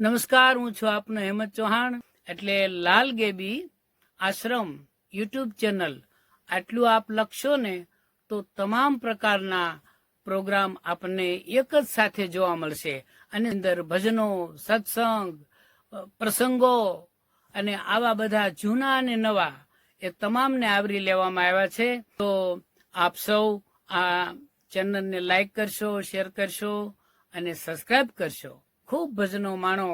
નમસ્કાર, હું છું આપનો હેમંત ચૌહાણ. એટલે લાલ ગેબી આશ્રમ યુટ્યુબ ચેનલ આટલું આપ લખશો ને તો તમામ પ્રકારના પ્રોગ્રામ આપણને એક જ સાથે જોવા મળશે. અને અંદર ભજનો, સત્સંગ પ્રસંગો અને આવા બધા જૂના અને નવા એ તમામને આવરી લેવામાં આવ્યા છે. તો આપ સૌ આ ચેનલને લાઈક કરશો, શેર કરશો અને સબસ્ક્રાઈબ કરશો. ખૂબ ભજનો માણો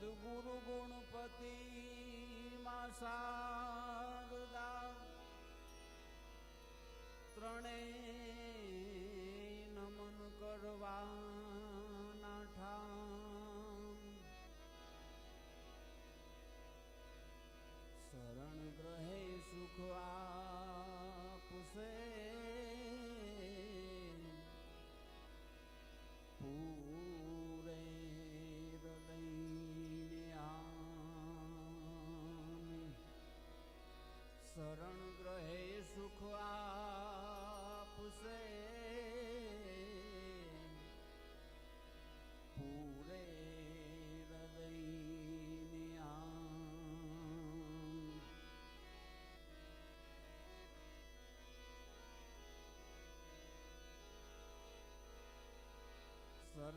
સદગુરુ ગુણપતિ માં શારદા ત્રણે નમન કરવાના ઠામ. શરણ ગ્રહે સુખ આપશે.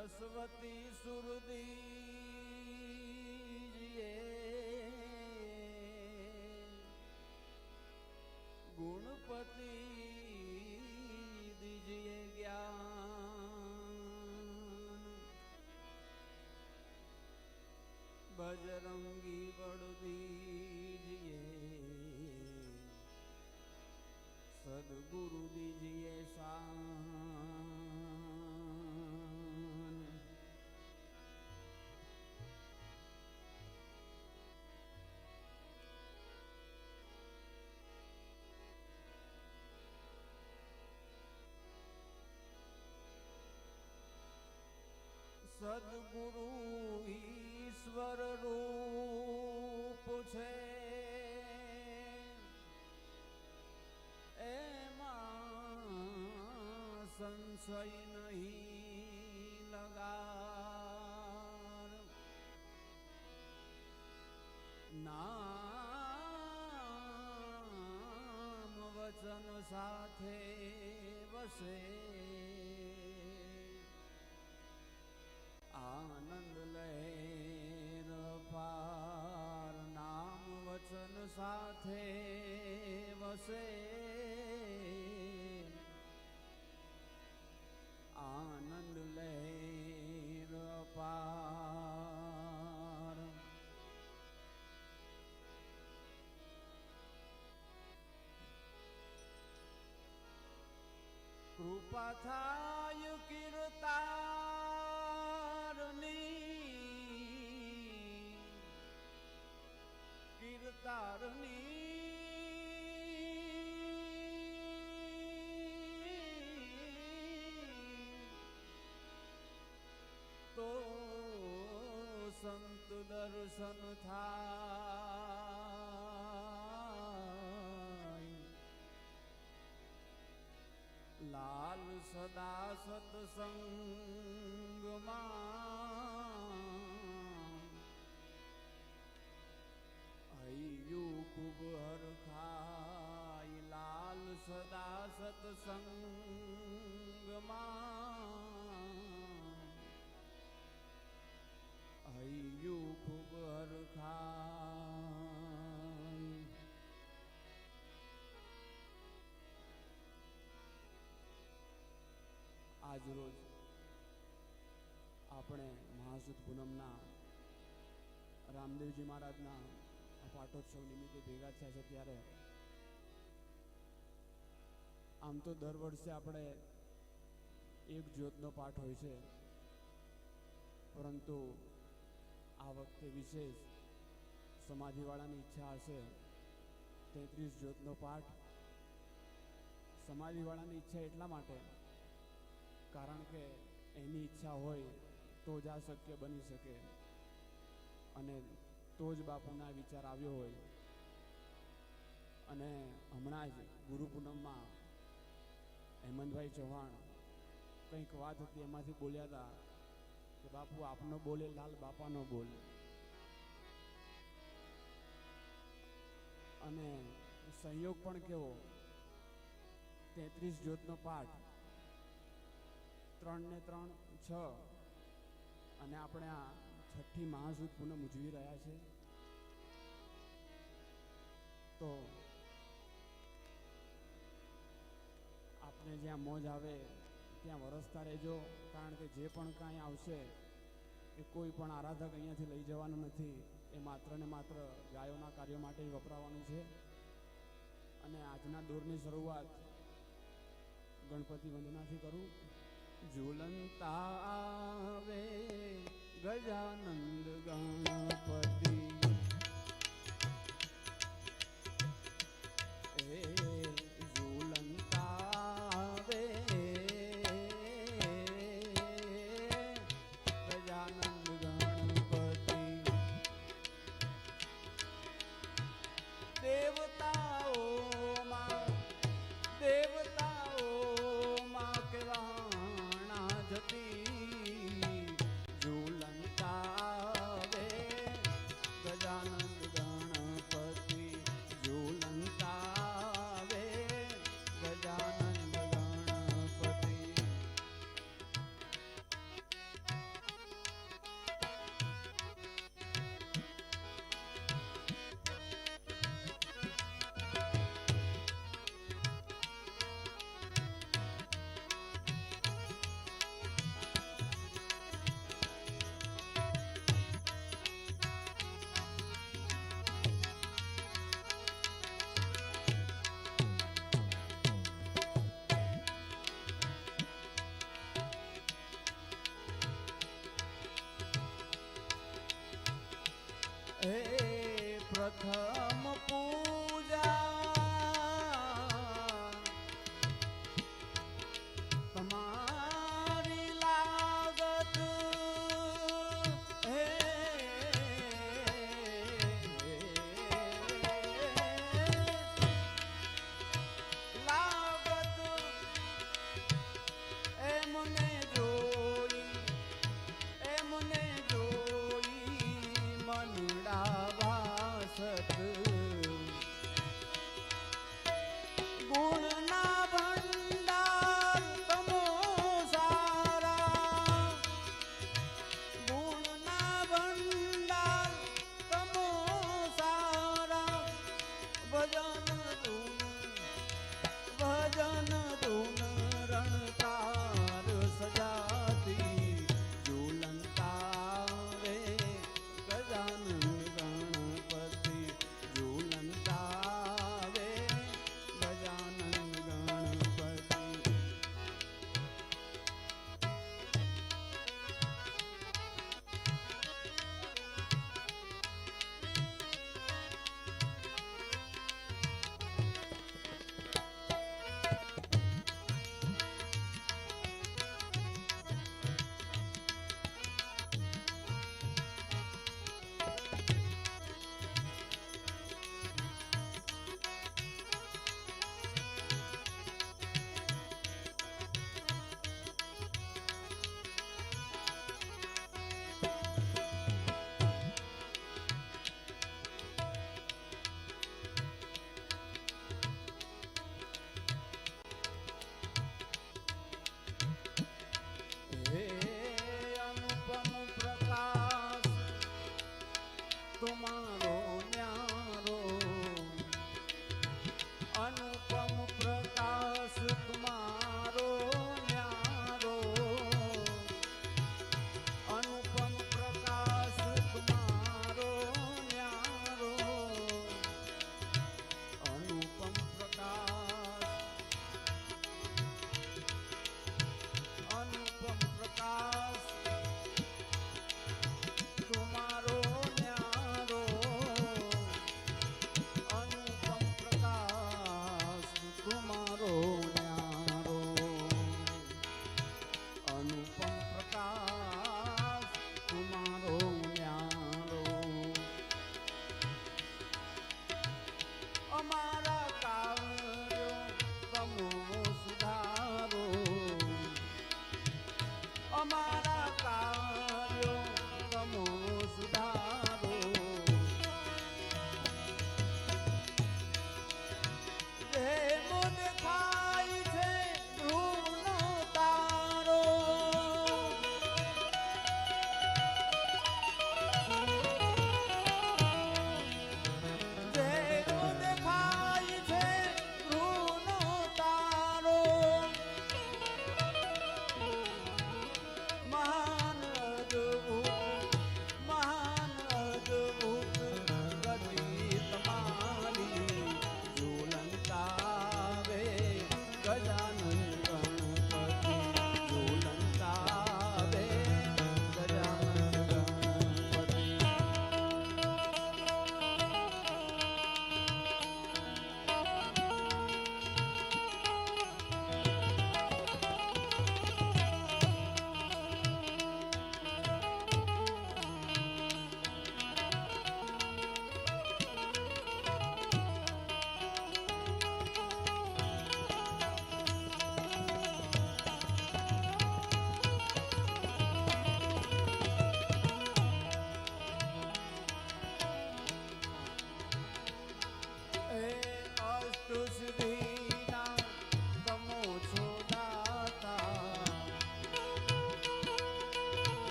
સરસ્વતી સુરદી ગુણપતિ દીજીએ જ્ઞાન. બજરંગી બળ દીજીએ સદગુરુ દીજીએ શાન સદગુરુ ઈશ્વર રૂપ છે. એમાં સંશય નહીં લગાર નામ વચન સાથે વસે. આનંદ લહેર પાર નામ વચન સાથે વસે. આનંદ લહેર પાર કૃપા થાય કીર્તારની કીર્તારની તો સંત દર્શન થાય. લાલ સદા સત્સંગમાં યુ ખૂબ હરખાય લાલ સદા સત્સંગમાં. હૈયું ખૂબ હરખાય આજરોજ આપણે મહાસુદ પૂનમના રામદેવજી મહારાજના પાટોત્સવ નિમિત્તે ભેગા થયા છે ત્યારે. આમ તો દર વર્ષે આપણે એક જ્યોતનો પાઠ હોય છે. પરંતુ આ વખતે વિશેષ સમાધિવાળાની ઈચ્છા હશે. તેત્રીસ જ્યોતનો પાઠ સમાધિવાળાની ઈચ્છા એટલા માટે, કારણ કે એની ઈચ્છા હોય તો જ આ શક્ય બની શકે. અને તો જ બાપુના વિચાર આવ્યો હોય. અને હમણાં જ ગુરુ પૂનમમાં હેમંતભાઈ ચૌહાણ કંઈક વાત હતી, એમાંથી બોલ્યા હતા કે બાપુ, આપનો બોલે, લાલ બાપાનો બોલે. અને સંયોગ પણ કેવો? તેત્રીસ જ્યોતનો પાઠ. ત્રણ ને ત્રણ, છ. અને આપણે આ છઠ્ઠી મહાસુદ પૂનમ ઉજવી રહ્યા છે. તો આપને જ્યાં મોજ આવે, ત્યાં વરસતા રહેજો. કારણ કે જે પણ કાંઈ આવશે, એ કોઈ પણ આરાધક અહીંયાથી લઈ જવાનું નથી. એ માત્ર ને માત્ર ગાયોના કાર્યો માટે વપરાવાનું છે. અને આજના દોરની શરૂઆત ગણપતિ વંદનાથી કરું. ઝુલંતા આવે ગજાનંદ ગણપતિ